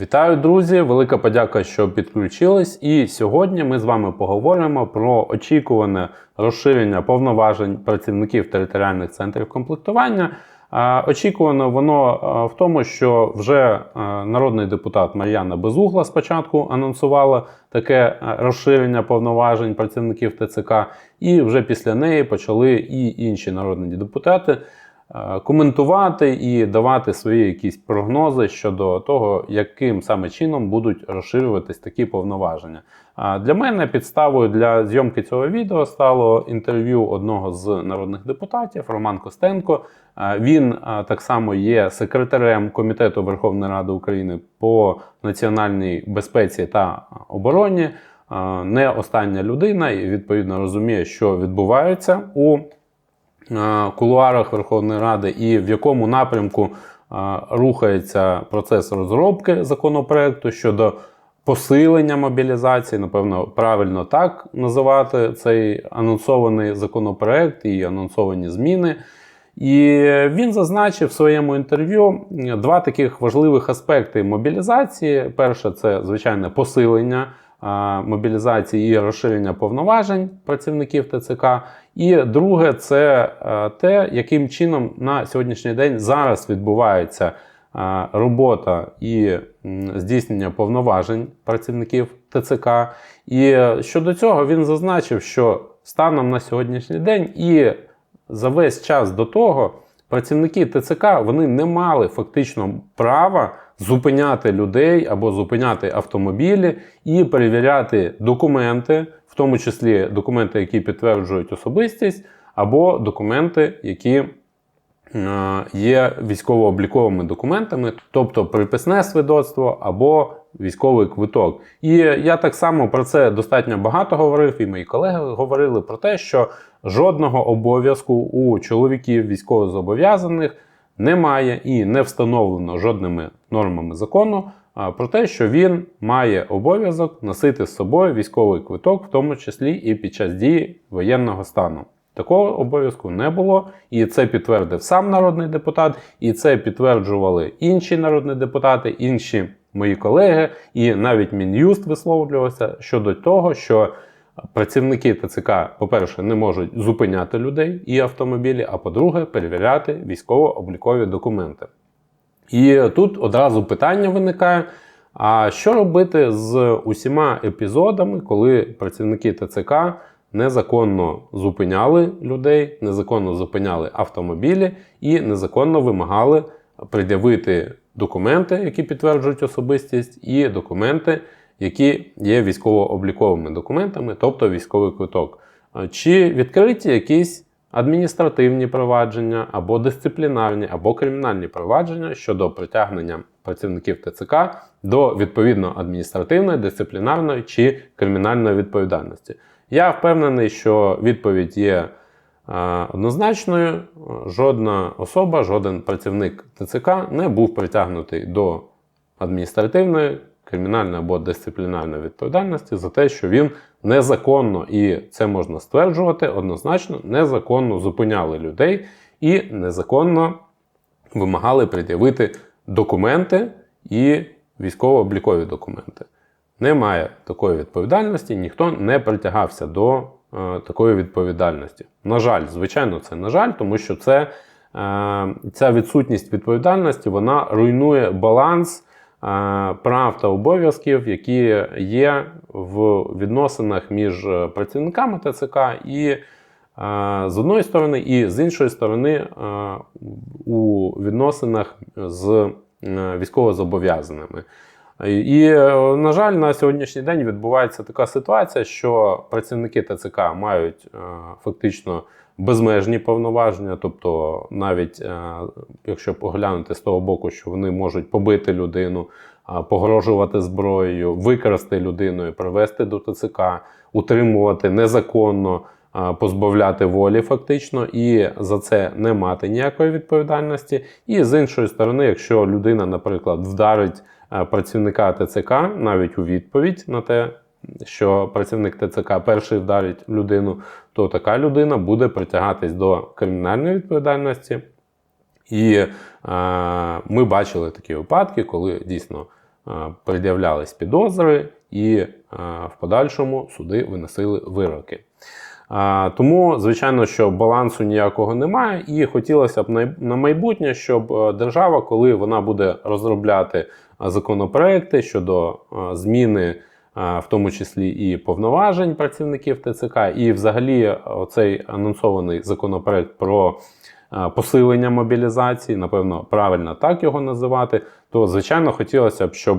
Вітаю, друзі! Велика подяка, що підключились. І сьогодні ми з вами поговоримо про очікуване розширення повноважень працівників територіальних центрів комплектування. Очікувано воно в тому, що вже народний депутат Мар'яна Безугла спочатку анонсувала таке розширення повноважень працівників ТЦК, і вже після неї почали і інші народні депутати коментувати і давати свої якісь прогнози щодо того, яким саме чином будуть розширюватись такі повноваження. Для мене підставою для зйомки цього відео стало інтерв'ю одного з народних депутатів Роман Костенко. Він так само є секретарем Комітету Верховної Ради України по національній безпеці та обороні. Не остання людина і відповідно розуміє, що відбувається у е, кулуарах Верховної Ради і в якому напрямку рухається процес розробки законопроекту щодо посилення мобілізації, напевно, правильно так називати цей анонсований законопроект і анонсовані зміни. І він зазначив в своєму інтерв'ю два таких важливих аспекти мобілізації. Перше, це звичайне посилення мобілізації і розширення повноважень працівників ТЦК. І друге, це е, те, яким чином на сьогоднішній день зараз відбувається е, робота і здійснення повноважень працівників ТЦК. І е, щодо цього він зазначив, що станом на сьогоднішній день і за весь час до того працівники ТЦК вони не мали фактично права зупиняти людей або зупиняти автомобілі і перевіряти документи, в тому числі документи, які підтверджують особистість, або документи, які е, є військово-обліковими документами, тобто приписне свідоцтво або військовий квиток. І я так само про це достатньо багато говорив, і мої колеги говорили про те, що жодного обов'язку у чоловіків військовозобов'язаних немає і не встановлено жодними нормами закону про те, що він має обов'язок носити з собою військовий квиток, в тому числі і під час дії воєнного стану. Такого обов'язку не було, і це підтвердив сам народний депутат, і це підтверджували інші народні депутати, інші мої колеги, і навіть Мін'юст висловлювався щодо того, що працівники ТЦК, по-перше, не можуть зупиняти людей і автомобілі, а по-друге, перевіряти військово-облікові документи. І тут одразу питання виникає: а що робити з усіма епізодами, коли працівники ТЦК незаконно зупиняли людей, незаконно зупиняли автомобілі і незаконно вимагали пред'явити документи, які підтверджують особистість, і документи, які є військово-обліковими документами, тобто військовий квиток. Чи відкриті якісь адміністративні провадження, або дисциплінарні, або кримінальні провадження щодо притягнення працівників ТЦК до відповідно адміністративної, дисциплінарної чи кримінальної відповідальності? Я впевнений, що відповідь є е, однозначною. Жодна особа, жоден працівник ТЦК не був притягнутий до адміністративної, кримінальної або дисциплінарної відповідальності за те, що він незаконно, і це можна стверджувати, однозначно незаконно зупиняли людей і незаконно вимагали пред'явити документи і військово-облікові документи. Немає такої відповідальності, ніхто не притягався до е, такої відповідальності. На жаль, звичайно, це на жаль, тому що це, е, ця відсутність відповідальності вона руйнує баланс прав та обов'язків, які є в відносинах між працівниками ТЦК і е, з одної сторони, і з іншої сторони, е, у відносинах з е, військовозобов'язаними. І, е, на жаль, на сьогоднішній день відбувається така ситуація, що працівники ТЦК мають е, фактично безмежні повноваження, тобто, навіть е, якщо поглянути з того боку, що вони можуть побити людину, погрожувати зброєю, викрасти людину і привести до ТЦК, утримувати незаконно. Позбавляти волі фактично і за це не мати ніякої відповідальності. І з іншої сторони, якщо людина, наприклад, вдарить е, працівника ТЦК навіть у відповідь на те, що працівник ТЦК перший вдарить людину, то така людина буде притягатись до кримінальної відповідальності. І е, ми бачили такі випадки, коли дійсно пред'являлись підозри, і е, в подальшому суди виносили вироки. А, Тому, звичайно, що балансу ніякого немає, і хотілося б на, на майбутнє, щоб е, держава, коли вона буде розробляти е, законопроекти щодо е, зміни, е, в тому числі і повноважень працівників ТЦК, і взагалі оцей анонсований законопроект про е, посилення мобілізації, напевно, правильно так його називати, то звичайно хотілося б, щоб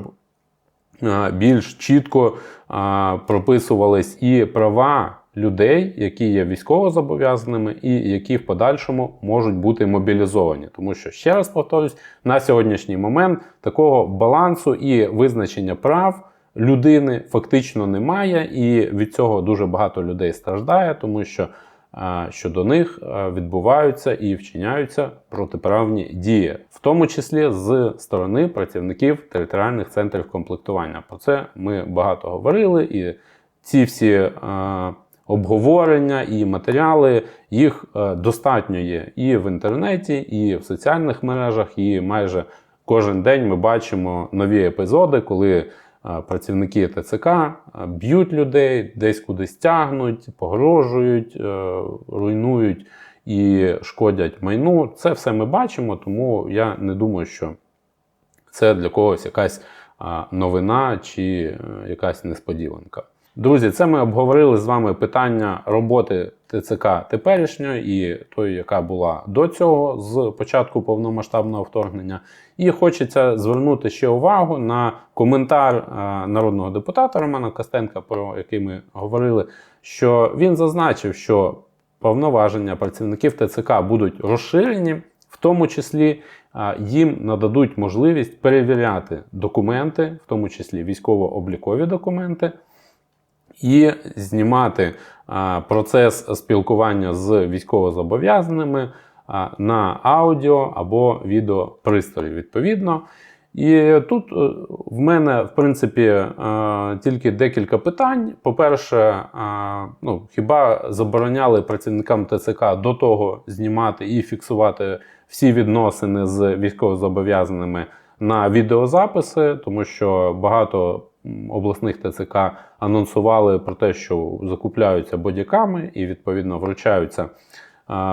е, більш чітко е, прописувались і права людей, які є військовозобов'язаними і які в подальшому можуть бути мобілізовані. Тому що, ще раз повторюсь, на сьогоднішній момент такого балансу і визначення прав людини фактично немає, і від цього дуже багато людей страждає, тому що е, щодо них е, відбуваються і вчиняються протиправні дії, в тому числі з сторони працівників територіальних центрів комплектування. Про це ми багато говорили, і ці всі е, обговорення і матеріали їх достатньо є і в інтернеті, і в соціальних мережах, і майже кожен день ми бачимо нові епізоди, коли працівники ТЦК б'ють людей, десь кудись тягнуть, погрожують, е, руйнують і шкодять майну. Це все ми бачимо, тому я не думаю, що це для когось якась новина чи е, якась несподіванка. Друзі, це ми обговорили з вами питання роботи ТЦК теперішньої і тої, яка була до цього з початку повномасштабного вторгнення. І хочеться звернути ще увагу на коментар е, народного депутата Романа Костенка, про який ми говорили, що він зазначив, що повноваження працівників ТЦК будуть розширені, в тому числі а, їм нададуть можливість перевіряти документи, в тому числі військово-облікові документи, і знімати процес спілкування з військовозобов'язаними на аудіо або відеопристрої відповідно. І тут е, в мене, в принципі, е, тільки декілька питань. По-перше, е, ну, хіба забороняли працівникам ТЦК до того знімати і фіксувати всі відносини з військовозобов'язаними на відеозаписи, тому що багато обласних ТЦК анонсували про те, що закупляються бодіками і відповідно вручаються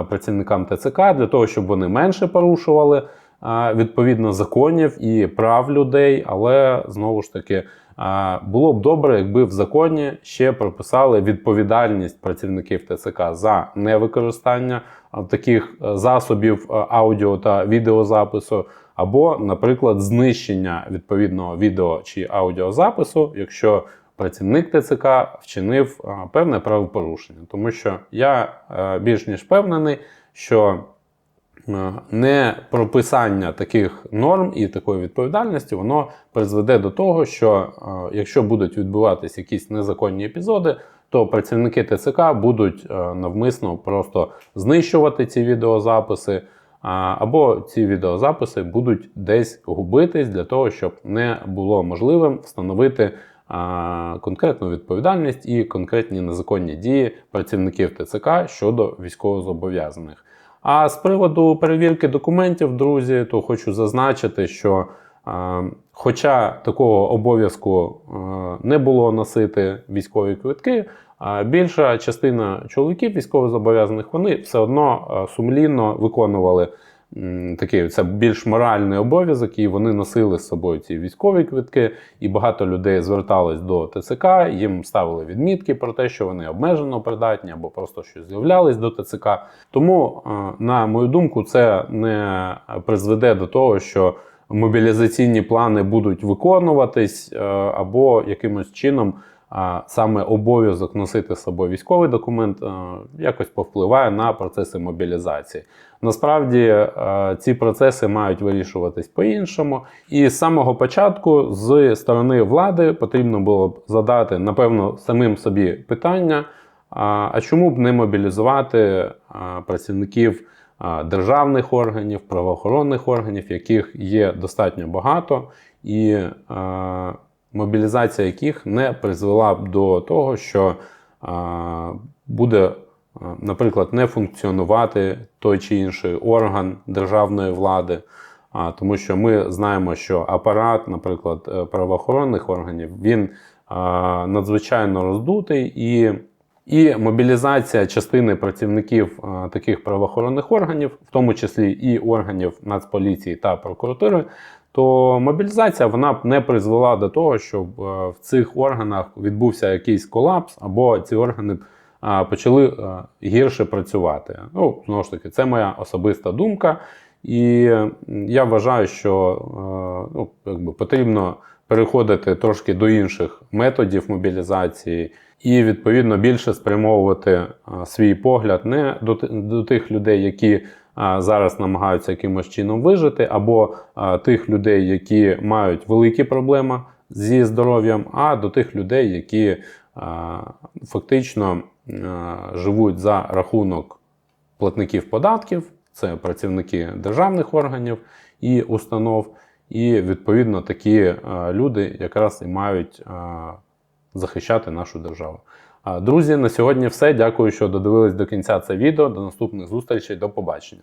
працівникам ТЦК для того, щоб вони менше порушували відповідно законів і прав людей. Але знову ж таки було б добре, якби в законі ще прописали відповідальність працівників ТЦК за невикористання таких е, засобів е, аудіо та відеозапису. Або, наприклад, знищення відповідного відео чи аудіозапису, якщо працівник ТЦК вчинив певне правопорушення. Тому що я е, більш ніж впевнений, що е, не прописання таких норм і такої відповідальності, воно призведе до того, що е, якщо будуть відбуватися якісь незаконні епізоди, то працівники ТЦК будуть навмисно просто знищувати ці відеозаписи. Або ці відеозаписи будуть десь губитись для того, щоб не було можливим встановити конкретну відповідальність і конкретні незаконні дії працівників ТЦК щодо військовозобов'язаних. А з приводу перевірки документів, друзі, то хочу зазначити, що хоча такого обов'язку не було носити військові квитки, більша частина чоловіків військовозобов'язаних вони все одно сумлінно виконували такий це більш моральний обов'язок, і вони носили з собою ці військові квитки, і багато людей звертались до ТЦК, їм ставили відмітки про те, що вони обмежено придатні або просто що з'являлись до ТЦК. Тому, е, на мою думку, це не призведе до того, що мобілізаційні плани будуть виконуватись е, або якимось чином. Саме обов'язок носити з собою військовий документ е, якось повпливає на процеси мобілізації. Насправді е, ці процеси мають вирішуватись по-іншому. І з самого початку, з сторони влади, потрібно було б задати, напевно, самим собі питання: а а чому б не мобілізувати е, працівників е, державних органів, правоохоронних органів, яких є достатньо багато, і е, мобілізація яких не призвела б до того, що буде наприклад, не функціонувати той чи інший орган державної влади, тому що ми знаємо, що апарат, наприклад, е, правоохоронних органів, він надзвичайно роздутий і. І мобілізація частини працівників таких правоохоронних органів, в тому числі і органів Нацполіції та прокуратури, то мобілізація вона б не призвела до того, щоб е, в цих органах відбувся якийсь колапс, або ці органи б почали е, гірше працювати. Ну, знову ж таки, це моя особиста думка. І я вважаю, що е, ну, якби потрібно переходити трошки до інших методів мобілізації і відповідно більше спрямовувати свій погляд не до, тих людей, які зараз намагаються якимось чином вижити, або тих людей, які мають великі проблеми зі здоров'ям, а до тих людей, які фактично живуть за рахунок платників податків, це працівники державних органів і установ. І відповідно такі е, люди якраз і мають е, захищати нашу державу. Друзі, на сьогодні все. Дякую, що додивились до кінця це відео. До наступних зустрічей. До побачення.